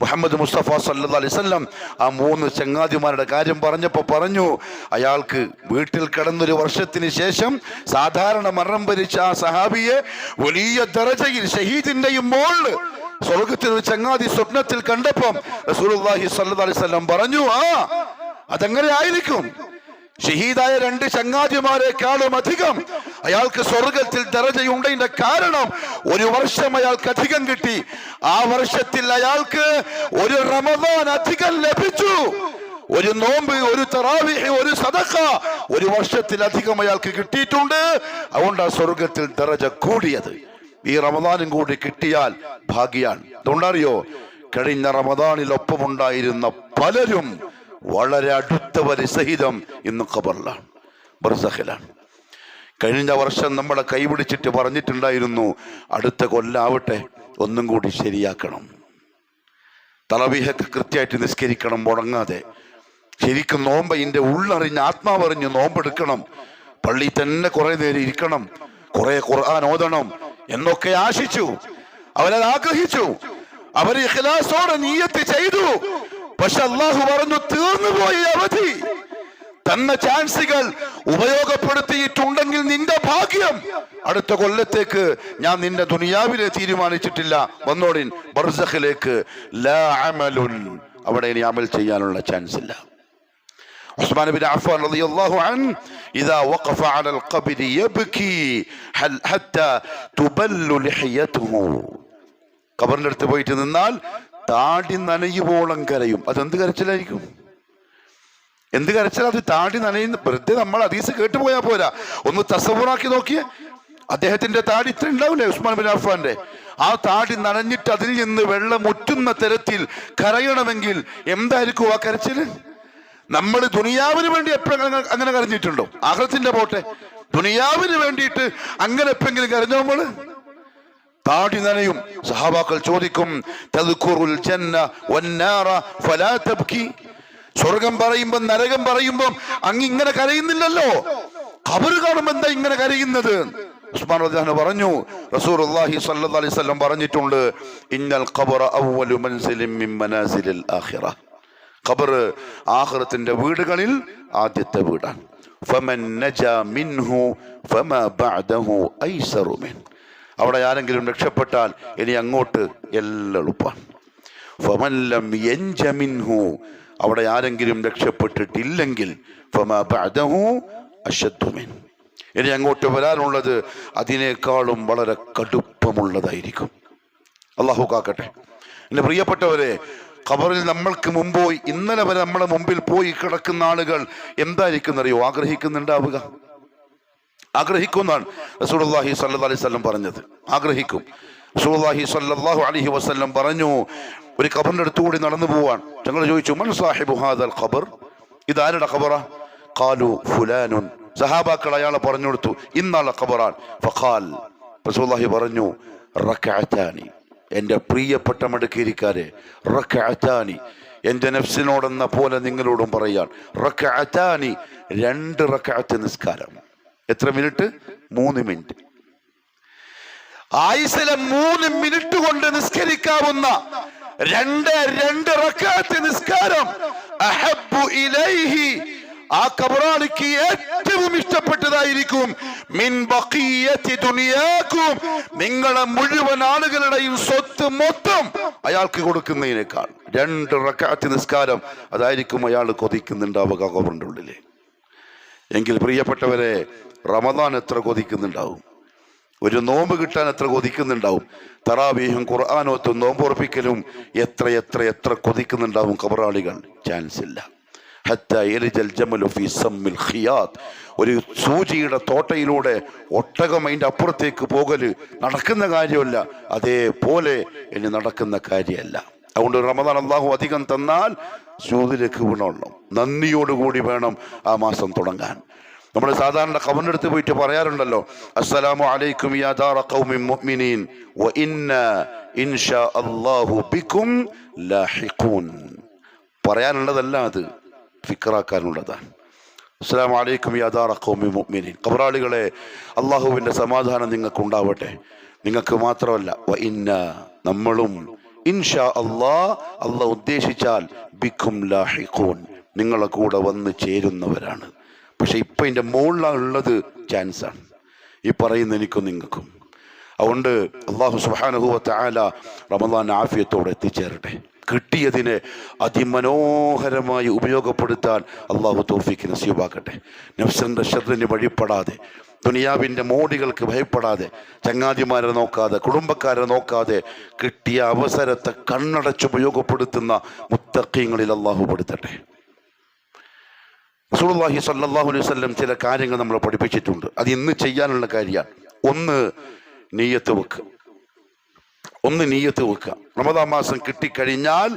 മുഹമ്മദ് മുസ്തഫ സല്ലാ അലൈഹി വസല്ലം ആ മൂന്ന് ചങ്ങാതിമാരുടെ കാര്യം പറഞ്ഞപ്പോൾ പറഞ്ഞു അയാൾക്ക് വീട്ടിൽ കിടന്നൊരു വർഷത്തിന് ശേഷം സാധാരണ മരണം ഭരിച്ച ആ സഹാബിയെ വലിയ ദറജയിൽ ഷഹീദിന്റെയും മോളിൽ സ്വർഗത്തിൽ ഒരു ചങ്ങാതി സ്വപ്നത്തിൽ കണ്ടപ്പം സ്വല്ലല്ലാഹു അലൈഹി പറഞ്ഞു ആ അതെങ്ങനെ ആയിരിക്കും? ഷഹീദായ രണ്ട് ചങ്ങാതിമാരെക്കാളും അധികം അയാൾക്ക് സ്വർഗത്തിൽ ദറജയുണ്ടതിന്റെ കാരണം ഒരു വർഷം അയാൾക്ക് അധികം കിട്ടി. ആ വർഷത്തിൽ അയാൾക്ക് ഒരു റമദാൻ അധികം ലഭിച്ചു. ഒരു നോമ്പ് ഒരു തറാവിഹ് ഒരു സദക്ക ഒരു വർഷത്തിൽ അധികം അയാൾക്ക് കിട്ടിയിട്ടുണ്ട്. അതുകൊണ്ട് ആ സ്വർഗത്തിൽ ദറജ കൂടിയത്. ഈ റമദാനും കൂടി കിട്ടിയാൽ ഭാഗ്യാണ്. അതുകൊണ്ടറിയോ കഴിഞ്ഞ റമദാനിൽ ഒപ്പമുണ്ടായിരുന്ന പലരും വളരെ അടുത്തവര് സഹിതം ഇന്ന് ഖബറിലാണ് ബർസഹിലാണ്. കഴിഞ്ഞ വർഷം നമ്മളെ കൈപിടിച്ചിട്ട് പറഞ്ഞിട്ടുണ്ടായിരുന്നു അടുത്ത കൊല്ലാവട്ടെ ഒന്നും കൂടി ശരിയാക്കണം. തളവിഹൊക്കെ കൃത്യമായിട്ട് നിസ്കരിക്കണം മുടങ്ങാതെ. ശരിക്കും നോമ്പ് ഇന്റെ ഉള്ളറിഞ്ഞ് ആത്മാവറിഞ്ഞ് നോമ്പെടുക്കണം. പള്ളി തന്നെ കുറെ നേരം ഇരിക്കണം കുറെ ഖുർആൻ ഓതണം എന്നൊക്കെ ആശിച്ചു. അവരത് ആഗ്രഹിച്ചു. അവർ ഇഖ്ലാസോടെ നീയത്ത് ചെയ്തു. പക്ഷെ അള്ളാഹു പറഞ്ഞു തീർന്നുപോയി അവധി തന്ന ചാൻസുകൾ ഉപയോഗപ്പെടുത്തിയിട്ടുണ്ടെങ്കിൽ നിന്റെ ഭാഗ്യം അടുത്ത കൊല്ലത്തേക്ക് ഞാൻ നിന്റെ ദുനിയാവിലെ തീരുമാനിച്ചിട്ടില്ല വന്നോടിൻ ബർസഖിലേക്ക് ലാ അമലുൻ അവിടെ ഇനി അമൽ ചെയ്യാനുള്ള ചാൻസ് ഇല്ല عثمان بن عفان رضي الله عنه إذا وقف على القبر يبكي هل- حتى تبل لحيته കബറിന്റെ അടുത്ത് പോയിട്ട് നിന്നാൽ താടി നനയുവോളം കരയും. അതെന്ത് കരച്ചിലായിരിക്കും? എന്ത് കരച്ചാൽ അത് താടി നനയുന്ന? വെറുതെ നമ്മൾ അതീസ് കേട്ടു പോയാൽ പോരാ. ഒന്ന് തസവറാക്കി നോക്കിയേ. അദ്ദേഹത്തിന്റെ താടി ഇത്ര ഉണ്ടാവില്ലേ ഉസ്മാൻ ബിൻ അഫ്ഫാന്റെ ആ താടി നനഞ്ഞിട്ട് അതിൽ നിന്ന് വെള്ളം മുറ്റുന്ന തരത്തിൽ കരയണമെങ്കിൽ എന്തായിരിക്കും ആ കരച്ചിൽ? നമ്മൾ ദുനിയാവിന് വേണ്ടി എപ്പോഴും അങ്ങനെ കരഞ്ഞിട്ടുണ്ടോ? ആഹ്ലത്തിന്റെ പോട്ടെ. ദുനിയാവിന് വേണ്ടിയിട്ട് അങ്ങനെ എപ്പെങ്കിലും കരഞ്ഞോ നമ്മൾ താടി നനയും. സഹാബാക്കൾ ചോദിക്കും സ്വർഗം പറയുമ്പോ നരകം പറയുമ്പോ അങ്ങ് ഇങ്ങനെ കരയുന്നില്ലല്ലോ. കബറ് കാണുമ്പോ എന്താ ഇങ്ങനെ കരയുന്നത്? ഉസ്മാൻ റളിയല്ലാഹു പറഞ്ഞു റസൂലുള്ളാഹി സ്വല്ലല്ലാഹു അലൈഹി വസല്ലം പറഞ്ഞിട്ടുണ്ട് ഇന്നൽ ഖബറ അവ്വലു മൻസിലിൻ മിൻ മനാസിലിൽ ആഖിറ. ഖബർ ആഖിറത്തിന്റെ വീടുകളിൽ ആദ്യത്തെ വീടാണ്. ഫമൻ നജ മിൻഹു ഫമാ ബഅദഹു ഐസറു മിൻ. അവിടെ ആരെങ്കിലും രക്ഷപ്പെട്ടാൽ ഇനി അങ്ങോട്ട് എല്ലാം എളുപ്പമാണ്. ഫമല്ലം എൻജമിൻഹു അവിടെ ആരെങ്കിലും രക്ഷപ്പെട്ടിട്ടില്ലെങ്കിൽ ഫമാ ബഅദഹു അശദ്ദു മിൻ. ഇനി അങ്ങോട്ട് വരാനുള്ളത് അതിനേക്കാളും വളരെ കടുപ്പമുള്ളതായിരിക്കും. അള്ളാഹു കാക്കട്ടെ. എന്റെ പ്രിയപ്പെട്ടവരെ ഖബറിൽ നമ്മൾക്ക് മുമ്പോയി ഇന്നലെ വരെ നമ്മളെ മുമ്പിൽ പോയി കിടക്കുന്ന ആളുകൾ എന്തായിരിക്കും അറിയോ ആഗ്രഹിക്കുന്നുണ്ടാവുക. ആഗ്രഹിക്കുന്നതാണ് റസൂലുള്ളാഹി സല്ലാ അലൈഹി വസല്ലം പറഞ്ഞത്. ആഗ്രഹിക്കും. റസൂലുള്ളാഹി സല്ലാഹു അലഹി വസല്ലം പറഞ്ഞു ഒരു ഖബറിന്റെ അടുത്തുകൂടി നടന്നു പോവാൻ. ഞങ്ങൾ ചോദിച്ചു മൻ സാഹിബു ഹാദൽ ഖബർ? ഇതാരുടെ ഖബറ? കാലു ഫുലാനുൻ. സഹാബാക്കൾ അയാളെ പറഞ്ഞു കൊടുത്തു ഇന്നാളെ ഖബറാൻ ഫഖാൽ റസൂലുള്ളാഹി പറഞ്ഞു റക്കാറ്റാനി എന്റെ പ്രിയപ്പെട്ട മടുക്കേരിക്കാരെ റക്കാറ്റാനി എന്റെ നഫ്സിനോടെന്ന പോലെ നിങ്ങളോടും പറയാൻ. റക്കാറ്റാനി രണ്ട് റക്അത്ത് നിസ്കാരം. എത്ര മിനിറ്റ്? മൂന്ന് മിനിറ്റ്. ആയുസിലെ മൂന്ന് മിനിറ്റ് കൊണ്ട് നിസ്കരിക്കാവുന്ന രണ്ട് രണ്ട് റക്കാത്ത് നിസ്കാരം ഇലൈഹി. ആ കബറാളിക്ക് ഏറ്റവും ഇഷ്ടപ്പെട്ടതായിരിക്കും. മിൻ ദുനിയാക്കും. നിങ്ങളെ മുഴുവൻ ആളുകളുടെയും സ്വത്ത് മൊത്തം അയാൾക്ക് കൊടുക്കുന്നതിനേക്കാൾ. രണ്ട് റക്കാത്ത് നിസ്കാരം അതായിരിക്കും അയാൾ കൊതിക്കുന്നുണ്ടാവുക കബറിന്റെ ഉള്ളിൽ എങ്കിൽ പ്രിയപ്പെട്ടവരെ റമദാൻ എത്ര കൊതിക്കുന്നുണ്ടാവും? ഒരു നോമ്പ് കിട്ടാൻ എത്ര കൊതിക്കുന്നുണ്ടാവും? തറാവീഹും ഖുർആാനോത്തും നോമ്പുറപ്പിക്കലും എത്ര എത്ര എത്ര കൊതിക്കുന്നുണ്ടാവും കബറാളികൾ ചാൻസ് ഇല്ല. ഒരു സൂചിയുടെ തോട്ടയിലൂടെ ഒട്ടകം അതിന്റെ അപ്പുറത്തേക്ക് പോകൽ നടക്കുന്ന കാര്യമല്ല. അതേപോലെ ഇനി നടക്കുന്ന കാര്യമല്ല. അതുകൊണ്ട് റമദാൻ അള്ളാഹു അധികം തന്നാൽ സൂതിലേക്ക് വീണോളണം. നന്ദിയോടുകൂടി വേണം ആ മാസം തുടങ്ങാൻ. നമ്മൾ സാധാരണ ഖബറിന്റെ അടുത്ത് പോയിട്ട് പറയാറുണ്ടല്ലോ അസ്സലാമു അലൈക്കും യാ ദാറ ഖൗമി മുഅ്മിനീൻ വ അല്ലാഹു ലാഹിഖൂൻ. പറയാനുള്ളതല്ല അത് ഫിക്റാക്കാനുള്ളതാണ്. അസ്സലാമു അലൈക്കും യാ ദാറ ഖൗമിൻ മുഅ്മിനീൻ. ഖബറാളികളെ അള്ളാഹുവിന്റെ സമാധാനം നിങ്ങൾക്ക് ഉണ്ടാവട്ടെ നിങ്ങൾക്ക് മാത്രമല്ല വ ഇന്ന നമ്മളും ഇൻഷാ അള്ളാ അള്ളാഹ് ഉദ്ദേശിച്ചാൽ ബിക്കും ലാഹിഖൂൻ. നിങ്ങളെ കൂടെ വന്ന് ചേരുന്നവരാണ്. പക്ഷെ ഇപ്പം ഇതിന്റെ മുകളിലാണ് ഉള്ളത് ചാൻസാണ് ഈ പറയുന്ന എനിക്കും നിങ്ങൾക്കും. അതുകൊണ്ട് അള്ളാഹു സുഹാനുഭവത്തെ ആല റമദാൻ ആഫിയത്തോടെ എത്തിച്ചേരട്ടെ. കിട്ടിയതിനെ അതിമനോഹരമായി ഉപയോഗപ്പെടുത്താൻ അള്ളാഹു തോഫിക്ക് നസീബാക്കട്ടെ. നഫ്സന്റെ ഷെറിന് വഴിപ്പെടാതെ ദുനിയാവിന്റെ മോടികൾക്ക് ഭയപ്പെടാതെ ചങ്ങാതിമാരെ നോക്കാതെ കുടുംബക്കാരെ നോക്കാതെ കിട്ടിയ അവസരത്തെ കണ്ണടച്ച് ഉപയോഗപ്പെടുത്തുന്ന മുത്തക്കീങ്ങളിൽ അള്ളാഹു പെടുത്തട്ടെ. റസൂലുള്ളാഹി സല്ലാഹു അലൈഹി വസല്ലം ചില കാര്യങ്ങൾ നമ്മൾ പഠിപ്പിച്ചിട്ടുണ്ട്. അത് ഇന്ന് ചെയ്യാനുള്ള കാര്യമാണ്. ഒന്ന് നീയത്ത് വെക്കുക ഒന്ന് നീയത്ത് വെക്കുക റമദാ മാസം കിട്ടിക്കഴിഞ്ഞാൽ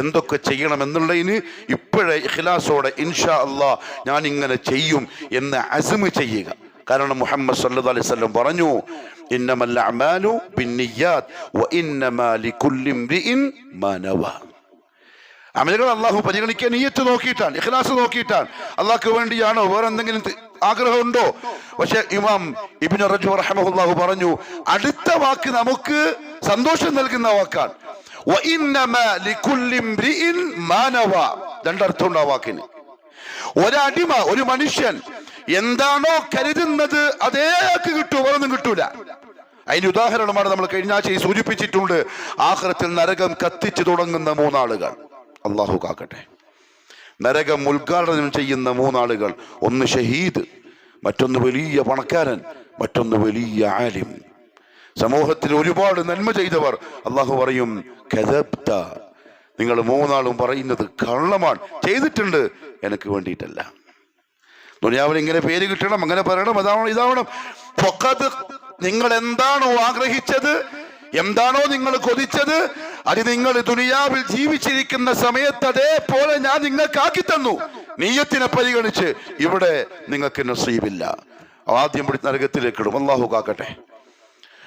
എന്തൊക്കെ ചെയ്യണം എന്നുള്ളതിന് ഇപ്പോഴേ ഇഖ്ലാസോടെ ഇൻഷാ അള്ളാ ഞാൻ ഇങ്ങനെ ചെയ്യും എന്ന് അസമ് ചെയ്യുക. കാരണം മുഹമ്മദ് സല്ലു അലൈഹി സ്വല്ലം പറഞ്ഞു ഇന്നമല്ല അമാലു ബിന്നിയാത്ത് വ ഇന്നമാ മാനവ അമലുകൾ അള്ളാഹു പരിഗണിക്കാൻ നീയത്ത് നോക്കിയിട്ടാണ് ഇഖ്ലാസ് നോക്കിയിട്ടാണ്. അള്ളാഹ്ക്ക് വേണ്ടിയാണോ? വേറെ എന്തെങ്കിലും ആഗ്രഹം ആഗ്രഹമുണ്ടോ? പക്ഷെ ഇമാം ഇബിൻ റജു റഹമഹുല്ലാഹു പറഞ്ഞു അടുത്ത വാക്ക് നമുക്ക് സന്തോഷം നൽകുന്ന വാക്കാണ്. രണ്ടർത്ഥമുണ്ട് ആ വാക്കിന്. ഒരടിമ ഒരു മനുഷ്യൻ എന്താണോ കരുതുന്നത് അതേക്ക് കിട്ടൂ വേറൊന്നും കിട്ടൂല. അതിന് ഉദാഹരണമാണ് നമ്മൾ കഴിഞ്ഞ ആഴ്ച സൂചിപ്പിച്ചിട്ടുണ്ട് ആഹ്റത്തിൽ നരകം കത്തിച്ചു തുടങ്ങുന്ന മൂന്നാളുകൾ. അള്ളാഹു കാക്കട്ടെ. നരകം ഉദ്ഘാടനം ചെയ്യുന്ന മൂന്നാളുകൾ ഒന്ന് ഷഹീദ് മറ്റൊന്ന് വലിയ പണക്കാരൻ മറ്റൊന്ന് വലിയ ആലിം. സമൂഹത്തിൽ ഒരുപാട് നന്മ ചെയ്തവർ അള്ളാഹു പറയും കഥബ്ത നിങ്ങൾ മൂന്നാളും പറയുന്നത് കള്ളമാണ്. ചെയ്തിട്ടുണ്ട്. എനിക്ക് വേണ്ടിയിട്ടല്ല. ദുനിയാവിൽ ഇങ്ങനെ പേര് കിട്ടണം അങ്ങനെ പറയണം അതാവണം ഇതാവണം. നിങ്ങൾ എന്താണോ ആഗ്രഹിച്ചത് എന്താണോ നിങ്ങൾ കൊതിച്ചത്? അത് നിങ്ങൾ ദുനിയാവിൽ ജീവിച്ചിരിക്കുന്ന സമയത്ത് അതേപോലെ ഞാൻ നിങ്ങൾക്കാക്കി തന്നു. നീയത്തിനെ പരിഗണിച്ച് ഇവിടെ നിങ്ങൾക്ക് നസീബില്ല. ആദ്യം പിടി നരകത്തിലേക്ക് ഇടും. അള്ളാഹു കാക്കട്ടെ.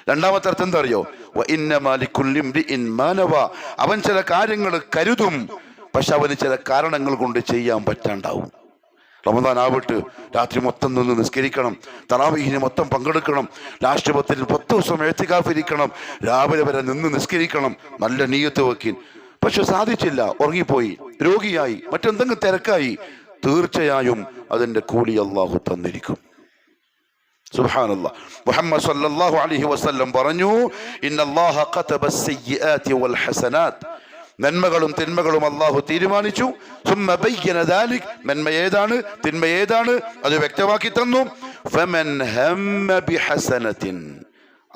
രണ്ടാമത്തെ അർത്ഥം എന്താ അറിയോ? വ ഇന്ന മാലിക്കുല്ലി ഇംറിഇൻ മാ നവാ. അവൻ ചില കാര്യങ്ങൾ കരുതും പക്ഷെ അവന് ചില കാരണങ്ങൾ കൊണ്ട് ചെയ്യാൻ പറ്റാണ്ടാവും. റമദാൻ ആവട്ട് രാത്രി മൊത്തം നിന്ന് നിസ്കരിക്കണം തറാവീഹിന് മൊത്തം പങ്കെടുക്കണം ലാസ്റ്റ് പത്തിൽ പത്ത് ദിവസം എഴുത്തിക്കാഫിരിക്കണം രാവിലെ വരെ നിന്ന് നിസ്കരിക്കണം നല്ല നീയത്ത് വയ്ക്കിൻ പക്ഷെ സാധിച്ചില്ല ഉറങ്ങിപ്പോയി രോഗിയായി മറ്റെന്തെങ്കിലും തിരക്കായി തീർച്ചയായും അതിന്റെ കൂലി അള്ളാഹു തന്നിരിക്കും. സുബ്ഹാനല്ലാ മുഹമ്മദ് സല്ലല്ലാഹു അലൈഹി വസല്ലം പറഞ്ഞു ഖതബ വൽ നന്മകളും തിന്മകളും അള്ളാഹു തീരുമാനിച്ചു. നന്മ ഏതാണ്? തിന്മ ഏതാണ്? അത് വ്യക്തമാക്കി തന്നു.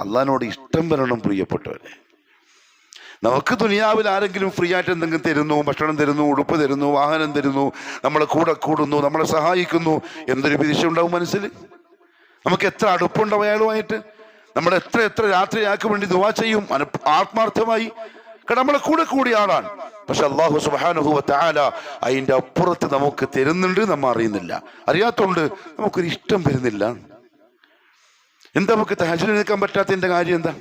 അള്ളാഹിനോട് ഇഷ്ടം വരണം പ്രിയപ്പെട്ടവരെ. നമുക്ക് ദുനിയാവിൽ ആരെങ്കിലും ഫ്രീ ആയിട്ട് എന്തെങ്കിലും തരുന്നു ഭക്ഷണം തരുന്നു ഉടുപ്പ് തരുന്നു വാഹനം തരുന്നു നമ്മളെ കൂടെ കൂടുന്നു നമ്മളെ സഹായിക്കുന്നു എന്തൊരു വിദേശമുണ്ടാവും മനസ്സിൽ? നമുക്ക് എത്ര അടുപ്പുണ്ടാവും അയാളുമായിട്ട്? നമ്മൾ എത്ര എത്ര രാത്രി അയാൾക്ക് വേണ്ടി ദുവാ ചെയ്യും? ആത്മാർത്ഥമായി. കാരണം നമ്മളെ കൂടെ കൂടിയ ആളാണ്. പക്ഷെ അള്ളാഹു സുബാനുഹുവ താല അതിന്റെ അപ്പുറത്ത് നമുക്ക് തരുന്നുണ്ട് നമ്മൾ അറിയുന്നില്ല. അറിയാത്തോണ്ട് നമുക്കൊരു ഇഷ്ടം വരുന്നില്ല. എന്താ നമുക്ക് തഹജിൽ നിൽക്കാൻ പറ്റാത്തതിന്റെ കാര്യം എന്താ?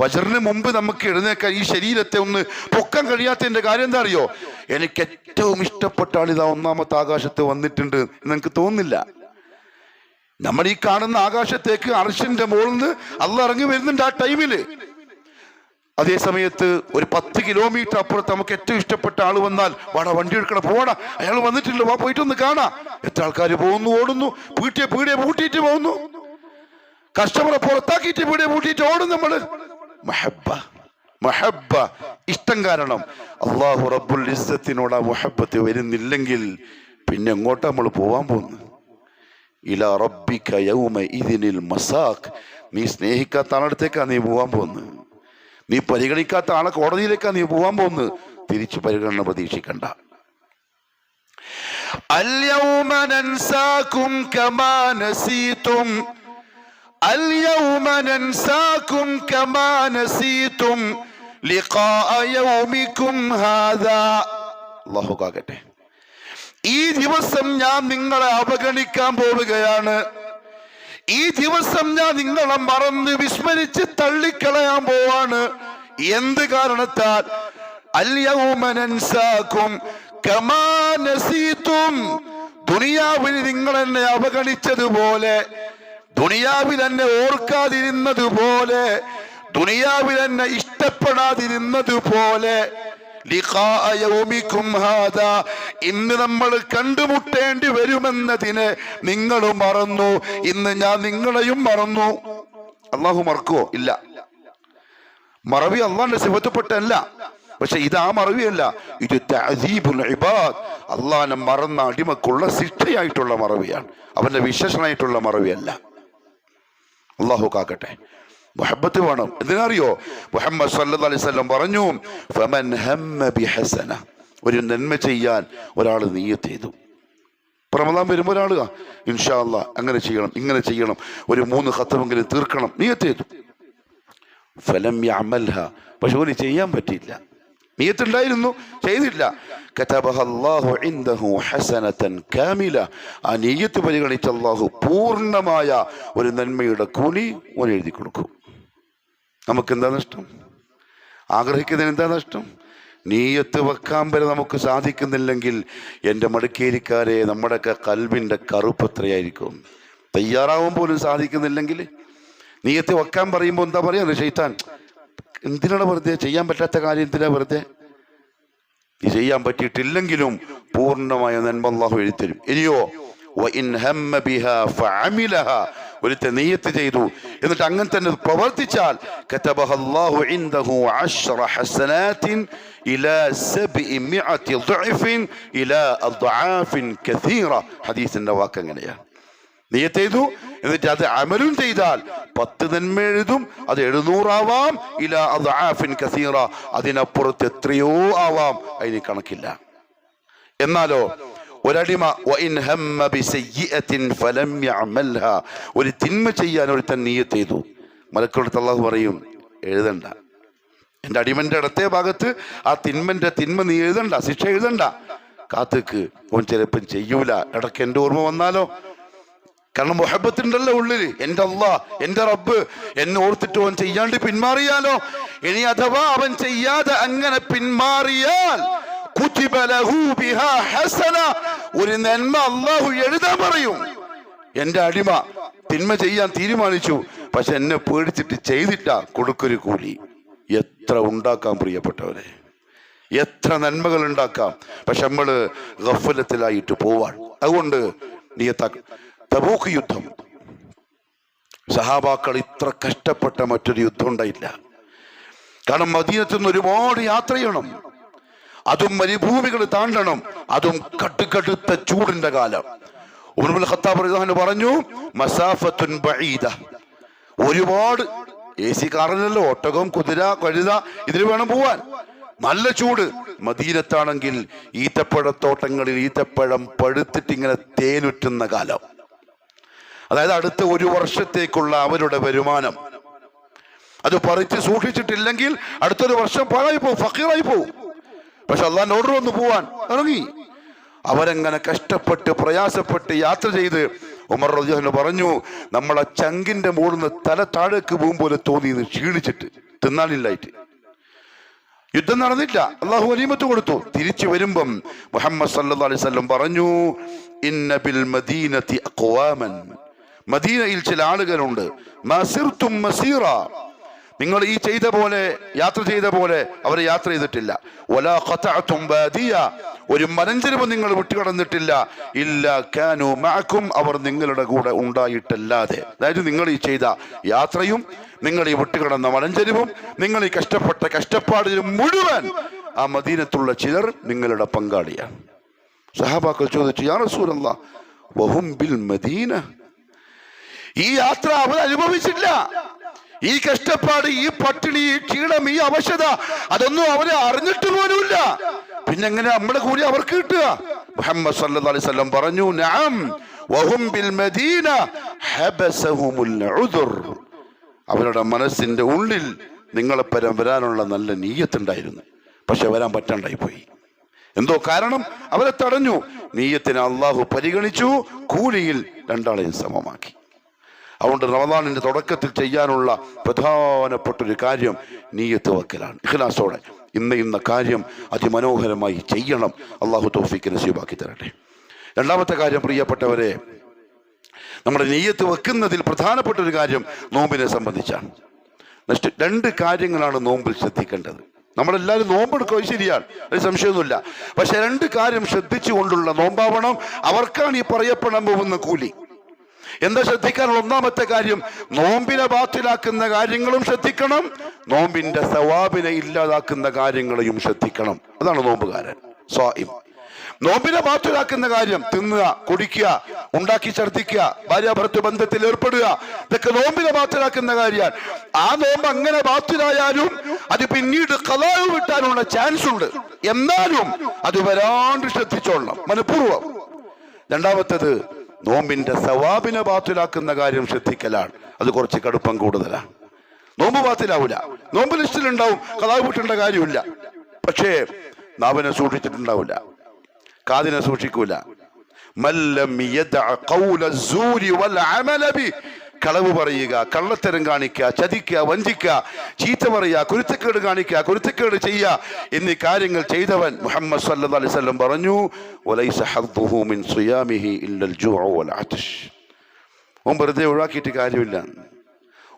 വജറിന് മുമ്പ് നമുക്ക് എഴുന്നേക്കാൻ ഈ ശരീരത്തെ ഒന്ന് പൊക്കാൻ കഴിയാത്തതിന്റെ കാര്യം എന്താ അറിയോ? എനിക്ക് ഏറ്റവും ഇഷ്ടപ്പെട്ട ആൾ ഇതാ ഒന്നാമത്തെ ആകാശത്ത് വന്നിട്ടുണ്ട് എന്ന് എനിക്ക് തോന്നുന്നില്ല. നമ്മൾ ഈ കാണുന്ന ആകാശത്തേക്ക് അർഷിന്റെ മുകളിൽ നിന്ന് അല്ല ഇറങ്ങി വരുന്നുണ്ട് ആ ടൈമിൽ. അതേ സമയത്ത് ഒരു പത്ത് കിലോമീറ്റർ അപ്പുറത്ത് നമുക്ക് ഏറ്റവും ഇഷ്ടപ്പെട്ട ആൾ വന്നാൽ വാടാ വണ്ടി എടുക്കണം പോടാ. അയാൾ വന്നിട്ടില്ല വാ പോയിട്ടൊന്ന് കാണാ. എത്ര ആൾക്കാർ പോകുന്നു ഓടുന്നു. വീട്ടിയെ പീടിയെ പൂട്ടിയിട്ട് പോകുന്നു. കസ്റ്റമറെ പുറത്താക്കിയിട്ട് പീടിയെ പൂട്ടിയിട്ട് ഓടും നമ്മൾ. മഹബ്ബ മഹബ ഇഷ്ടം കാരണം അള്ളാഹു റബ്ബുൽ ഇസ്സത്തിനോട് ആ മുഹബത്ത് വരുന്നില്ലെങ്കിൽ പിന്നെ എങ്ങോട്ടാ നമ്മൾ പോവാൻ പോകുന്നത്? ഇല റബ്ബിക യൗമ ഇതിനിൽ മസാഖ്. നീ സ്നേഹിക്കാത്ത ആളടുത്തേക്കാണ് നീ പോവാൻ പോകുന്നത്? നീ പരിഗണിക്കാത്ത ആളെ കോടതിയിലേക്കാ നീ പോവാൻ പോകുന്നത് തിരിച്ചു പരിഗണന പ്രതീക്ഷിക്കണ്ട اليوم ننساكم كما نسيتم اليوم ننساكم كما نسيتم لقاء يومكم هذا الله കാക്കട്ടെ ഈ ദിവസം ഞാൻ നിങ്ങളെ അവഗണിക്കാൻ പോവുകയാണ് ഈ ദിവസം ഞാൻ നിങ്ങളെ മറന്ന് വിസ്മരിച്ച് തള്ളിക്കളയാൻ പോവാണ് എന്ത് കാരണത്താൽ അല്യവും ദുനിയാവിൽ നിങ്ങൾ എന്നെ അവഗണിച്ചതുപോലെ ദുനിയാവിൽ എന്നെ ഓർക്കാതിരുന്നത് പോലെ ദുനിയാവിൽ എന്നെ ഇഷ്ടപ്പെടാതിരുന്നത് പോലെ. ഇന്ന് നമ്മൾ കണ്ടുമുട്ടേണ്ടി വരുമെന്നതിന് നിങ്ങൾ മറന്നു. ഇന്ന് ഞാൻ നിങ്ങളെയും മറന്നു. അള്ളാഹു മറക്കുവോ? ഇല്ല. മറവി അള്ളാന്റെ സിഫത്തപ്പെട്ടല്ല. പക്ഷെ ഇത് ആ മറവിയല്ല. ഇത് തഅദീബുൽ ഇബാദ്. അള്ളാനെ മറന്ന അടിമക്കുള്ള ശിക്ഷയായിട്ടുള്ള മറവിയാണ്. അവന്റെ വിശേഷണമായിട്ടുള്ള മറവിയല്ല. അള്ളാഹു കാക്കട്ടെ. മുഹബത്ത് വേണം. എന്തിനറിയോ മുഹമ്മദ് സല്ലു അലൈഹി പറഞ്ഞു ഫമൻ ഹമ്മ ബിഹസന. ഒരു നന്മ ചെയ്യാൻ ഒരാൾ നീയത്ത് ചെയ്തു. പ്രമദാൻ വരുമ്പോൾ ഒരാൾ ഇൻഷാല്ല അങ്ങനെ ചെയ്യണം ഇങ്ങനെ ചെയ്യണം. ഒരു മൂന്ന് ഹത്തമെങ്കിലും തീർക്കണം നീയത്ത് ചെയ്തു. ഫലം പക്ഷെ ഓന് ചെയ്യാൻ പറ്റിയില്ല. നീയത്തുണ്ടായിരുന്നു. ചെയ്തില്ല ആ നീയത്ത് പരിഗണിച്ച അല്ലാഹു പൂർണമായ ഒരു നന്മയുടെ കൂലി ഓൻ എഴുതി കൊടുക്കും. നമുക്ക് എന്താ നഷ്ടം? ആഗ്രഹിക്കുന്നതിന് എന്താ നഷ്ടം? നീയത്ത് വെക്കാൻ വരെ നമുക്ക് സാധിക്കുന്നില്ലെങ്കിൽ എന്റെ മടുക്കേരിക്കാരെ നമ്മുടെയൊക്കെ കൽവിന്റെ കറുപ്പ് എത്രയായിരിക്കും? തയ്യാറാവാൻ പോലും സാധിക്കുന്നില്ലെങ്കിൽ നീയത്ത് വെക്കാൻ പറയുമ്പോൾ എന്താ പറയാ ഷെയ്ത്താൻ എന്തിനാണ് വെറുതെ? ചെയ്യാൻ പറ്റാത്ത കാര്യം എന്തിനാ വെറുതെ? ചെയ്യാൻ പറ്റിയിട്ടില്ലെങ്കിലും പൂർണമായ നന്മ അള്ളാഹു എഴുത്തരും ഇനിയോ ഒരുത്തെ നെയ്യത്ത് ചെയ്തു. എന്നിട്ട് അങ്ങനെ തന്നെ പ്രവർത്തിച്ചാൽ ഹദീസിന്റെ വാക്ക് എങ്ങനെയാണ് നെയ്യത്ത് ചെയ്തു എന്നിട്ട് അത് അമലും ചെയ്താൽ പത്ത് നന്മ എഴുതും അത് എഴുന്നൂറാവാം. ഇല അത് ആഫിൻ കസീറ. അതിനപ്പുറത്ത് എത്രയോ ആവാം അതിന് കണക്കില്ല. എന്നാലോ ഒരടിമ ഒരു തിന്മ ചെയ്യാൻ ഒരുത്തൻ നീയത്ത് ചെയ്തു. മലക്കളടുത്ത് അള്ളാഹു പറയും എഴുതണ്ട. എന്റെ അടിമന്റെ ഇടത്തെ ഭാഗത്ത് ആ തിന്മന്റെ തിന്മ നീ എഴുതണ്ട ശിക്ഷ എഴുതണ്ട. കാത്തുക്ക് ഓൻ ചിലപ്പം ചെയ്യൂല. ഇടയ്ക്ക് എന്റെ ഓർമ്മ വന്നാലോ? കാരണം മുഹബത്തുണ്ടല്ലോ ഉള്ളിൽ എന്റെ അല്ല എന്റെ റബ്ബ് എന്നെ ഓർത്തിട്ട് അവൻ ചെയ്യാണ്ട് പിന്മാറിയാലോ? ഇനി അഥവാ അവൻ ചെയ്യാതെ അങ്ങനെ പിന്മാറിയാൽ. ഒരു നന്മ അള്ളാഹു എഴുതാൻ പറയും. എന്റെ അടിമ തിന്മ ചെയ്യാൻ തീരുമാനിച്ചു. പക്ഷെ എന്നെ പേടിച്ചിട്ട് ചെയ്തിട്ട കൊടുക്കൊരു കൂലി. എത്ര ഉണ്ടാക്കാൻ പ്രിയപ്പെട്ടവരെ? എത്ര നന്മകൾ ഉണ്ടാക്കാം. പക്ഷെ നമ്മൾ ഗഫലത്തിലായിട്ട് പോവാൻ. അതുകൊണ്ട് നീയത്താക്ക തബൂക്ക് യുദ്ധം. സഹാബാക്കൾ ഇത്ര കഷ്ടപ്പെട്ട മറ്റൊരു യുദ്ധം ഉണ്ടായില്ല. കാരണം മദീനത്തു നിന്ന് ഒരുപാട് യാത്ര ചെയ്യണം. അതും മരുഭൂമികൾ താണ്ടണം. അതും കട്ടുകടുത്ത ചൂടിന്റെ കാലം. ഉമറുൽ ഖത്താബ് റളിയല്ലാഹു പറഞ്ഞു മസാഫത്തുൻ ബഈദ. ഒരുപാട് എ സി കാറിലല്ലോ ഒട്ടകം കുതിര കഴുത ഇതിന് വേണം പോവാൻ. നല്ല ചൂട്. മദീനത്താണെങ്കിൽ ഈത്തപ്പഴത്തോട്ടങ്ങളിൽ ഈത്തപ്പഴം പഴുത്തിട്ട് ഇങ്ങനെ തേനുറ്റുന്ന കാലം. അതായത് അടുത്ത ഒരു വർഷത്തേക്കുള്ള അവരുടെ വരുമാനം. അത് പറിച്ച് സൂക്ഷിച്ചിട്ടില്ലെങ്കിൽ അടുത്തൊരു വർഷം പാഴായി പോകും ഫക്കീറായി പോകും. പക്ഷെ അള്ളാൻ ഓർഡർ വന്നു പോവാൻ ഇറങ്ങി അവരെങ്ങനെ കഷ്ടപ്പെട്ട് പ്രയാസപ്പെട്ട് യാത്ര ചെയ്ത് ഉമർ റജുഹന് പറഞ്ഞു നമ്മളെ ചങ്കിന്റെ നിന്ന് തല താഴേക്ക് പോകും പോലെ തോന്നിയത് ക്ഷീണിച്ചിട്ട് തിന്നാനില്ലായിട്ട്. യുദ്ധം നടന്നില്ല. അള്ളാഹു അനീമത്ത് കൊടുത്തു. തിരിച്ചു വരുമ്പം മുഹമ്മദ് സല്ലു അലൈഹി വസല്ലം പറഞ്ഞു ഇന്ന ബിൽ മദീനത്തി അഖ്വാമൻ. മദീനയിൽ ചില ആളുകളുണ്ട്. മസിർത്തും മസീറ. നിങ്ങൾ ഈ ചെയ്ത പോലെ യാത്ര ചെയ്ത പോലെ അവർ യാത്ര ചെയ്തിട്ടില്ല. ഖതഅതും ബാദിയ. ഒരു മലഞ്ചെരുവ് നിങ്ങൾ വിട്ടുകടന്നിട്ടില്ല. ഇല്ല കാനു മാക്കും അവർ നിങ്ങളുടെ കൂടെ ഉണ്ടായിട്ടല്ലാതെ. അതായത് നിങ്ങൾ ഈ ചെയ്ത യാത്രയും നിങ്ങൾ ഈ വിട്ടുകിടന്ന മലഞ്ചെരുവും നിങ്ങൾ ഈ കഷ്ടപ്പെട്ട കഷ്ടപ്പാടിലും മുഴുവൻ ആ മദീനത്തുള്ള ചിലർ നിങ്ങളുടെ പങ്കാളിയാണ്. സഹാബാക്കൾ ചോദിച്ചു യാ റസൂലല്ല വഹും ബിൽ മദീന? ഈ യാത്ര അവൻ അനുഭവിച്ചില്ല ഈ കഷ്ടപ്പാട് ഈ പട്ടിണി ഈ ക്ഷീണം ഈ അവശത അതൊന്നും അവരെ അറിഞ്ഞിട്ട് പോലുമില്ല. പിന്നെ എങ്ങനെ നമ്മുടെ കൂടി അവർക്ക് കിട്ടുക? മുഹമ്മദ് സല്ലു അലൈഹി സ്വലം പറഞ്ഞു നഅം വഹും ബിൽ മദീന അവരുടെ മനസ്സിന്റെ ഉള്ളിൽ നിങ്ങളെ പരം വരാനുള്ള നല്ല നീയത്തുണ്ടായിരുന്നു. പക്ഷെ വരാൻ പറ്റാണ്ടായി പോയി. എന്തോ കാരണം? അവരെ തടഞ്ഞു. നീയത്തിന് അള്ളാഹു പരിഗണിച്ചു കൂലിയിൽ രണ്ടാളെയും സമമാക്കി. അതുകൊണ്ട് റമദാനിന്റെ തുടക്കത്തിൽ ചെയ്യാനുള്ള പ്രധാനപ്പെട്ടൊരു കാര്യം നീയത്ത് വക്കലാണ് ഇഖ്ലാസോടെ. ഇന്ന് ഇന്ന കാര്യം അതിമനോഹരമായി ചെയ്യണം. അള്ളാഹു തോഫിക്ക് നസീബാക്കി തരട്ടെ. രണ്ടാമത്തെ കാര്യം പ്രിയപ്പെട്ടവരെ നമ്മുടെ നെയ്യത്ത് വെക്കുന്നതിൽ പ്രധാനപ്പെട്ട ഒരു കാര്യം നോമ്പിനെ സംബന്ധിച്ചാണ്. നെക്സ്റ്റ് രണ്ട് കാര്യങ്ങളാണ് നോമ്പിൽ ശ്രദ്ധിക്കേണ്ടത്. നമ്മളെല്ലാവരും നോമ്പെടുക്കുക ശരിയാണ് ഒരു സംശയമൊന്നുമില്ല. പക്ഷെ രണ്ട് കാര്യം ശ്രദ്ധിച്ചുകൊണ്ടുള്ള നോമ്പാവണം അവർക്കാണ് ഈ പറയപ്പെടാൻ പോകുന്ന കൂലി. എന്താ ശ്രദ്ധിക്കാനുള്ള ഒന്നാമത്തെ കാര്യം? നോമ്പിനെ ബാത്തിലാക്കുന്ന കാര്യങ്ങളും ശ്രദ്ധിക്കണം നോമ്പിന്റെ സവാബിനെ ഇല്ലാതാക്കുന്ന കാര്യങ്ങളെയും ശ്രദ്ധിക്കണം. അതാണ് നോമ്പുകാരൻ. സ്വാഇം. നോമ്പിനെ ബാത്തിലാക്കുന്ന കാര്യം തിന്നുക കുടിക്കുക ഉണ്ടാക്കി ഛർദ്ദിക്കുക ഭാര്യാഭർത്തൃ ബന്ധത്തിൽ ഏർപ്പെടുക ഇതൊക്കെ നോമ്പിനെ ബാത്തിലാക്കുന്ന കാര്യമാണ് ആ നോമ്പ് അങ്ങനെ ബാത്തിലായാലും അത് പിന്നീട് കലാവ് വിട്ടാനുള്ള ചാൻസ് ഉണ്ട്. എന്നാലും അത് വരാണ്ട് ശ്രദ്ധിച്ചോളണം. മനഃപൂർവം. രണ്ടാമത്തേത് നോമ്പിന്റെ സവാബിനെ ബാത്തിലാക്കുന്ന കാര്യം ശ്രദ്ധിക്കലാണ്. അത് കുറച്ച് കടുപ്പം കൂടുതലാണ്. നോമ്പ് ബാത്തിലാവൂല. നോമ്പ് ലിസ്റ്റിലുണ്ടാവും. കഥാവ് വിട്ടേണ്ട കാര്യമില്ല. പക്ഷേ നാവിനെ സൂക്ഷിച്ചിട്ടുണ്ടാവില്ല കാതിനെ സൂക്ഷിക്കൂല. കളവ് പറയുക കള്ളത്തരം കാണിക്കുക ചതിക്കുക വഞ്ചിക്കുക ചീത്ത പറയുക കുരുത്തക്കേട് കാണിക്കുക കുരുത്തക്കേട് ചെയ്യുക എന്നീ കാര്യങ്ങൾ ചെയ്തവൻ മുഹമ്മദ് സല്ലു അലൈവല്ലം പറഞ്ഞു ഓൻ വെറുതെ ഒഴിവാക്കിയിട്ട് കാര്യമില്ല.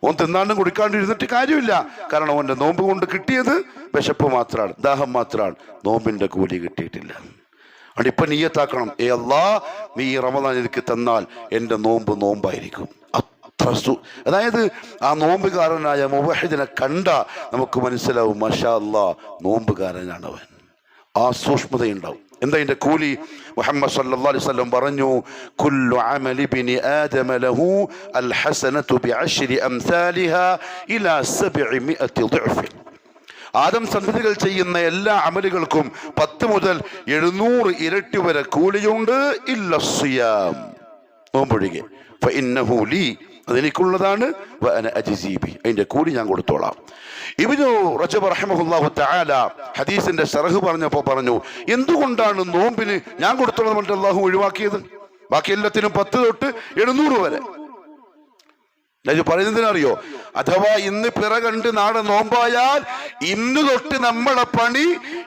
ഓൻ തിന്നാണ്ടും കുടിക്കാണ്ടിരുന്നിട്ട് കാര്യമില്ല. കാരണം ഓന്റെ നോമ്പ് കൊണ്ട് കിട്ടിയത് വിശപ്പ് മാത്രമാണ് ദാഹം മാത്രമാണ് നോമ്പിന്റെ കൂലി കിട്ടിയിട്ടില്ല. അവിടെ ഇപ്പം നീയത്താക്കണം. ഏ അല്ലാ നീ റമദാൻ എനിക്ക് തന്നാൽ എന്റെ നോമ്പ് നോമ്പായിരിക്കും. അത്ര സു അതായത് ആ നോമ്പുകാരനായ മുവഹിദിനെ കണ്ട നമുക്ക് മനസ്സിലാവും മഷാ അല്ലാ നോമ്പുകാരനാണ് അവൻ ആ സൂക്ഷ്മതയുണ്ടാവും എന്താ ഇതിന്റെ കൂലി മുഹമ്മദ് സല്ലല്ലാഹു അലൈഹി വസല്ലം പറഞ്ഞു കുല്ലു അമലി ബിനി ആദമ ലഹു അൽ ഹസനതു ബിഅശ്രി അംസാലിഹാ ഇലാ 700 ضعف ആദം സന്തതികൾ ചെയ്യുന്ന എല്ലാ അമലുകൾക്കും പത്ത് മുതൽ എഴുന്നൂറ് ഇരട്ടി വരെ കൂലിയുണ്ട് ഇല്ല സിയാം നോമ്പൊഴികെ അതെനിക്കുള്ളതാണ്. അതിന്റെ കൂലി ഞാൻ കൊടുത്തോളാം. ഇബ്നു റജബ് ഹദീസിന്റെ ഷറഹ് പറഞ്ഞപ്പോൾ പറഞ്ഞു എന്തുകൊണ്ടാണ് നോമ്പിന് ഞാൻ കൊടുത്തോളാം അള്ളാഹു ഒഴിവാക്കിയത്? ബാക്കി എല്ലാത്തിനും പത്ത് തൊട്ട് എഴുന്നൂറ് വരെ. ഞാൻ പറയുന്നതിനറിയോ? അഥവാ ഇന്ന് പിറകണ്ട് നാളെ നോമ്പായാൽ ഇന്ന് തൊട്ട് നമ്മളെ പണി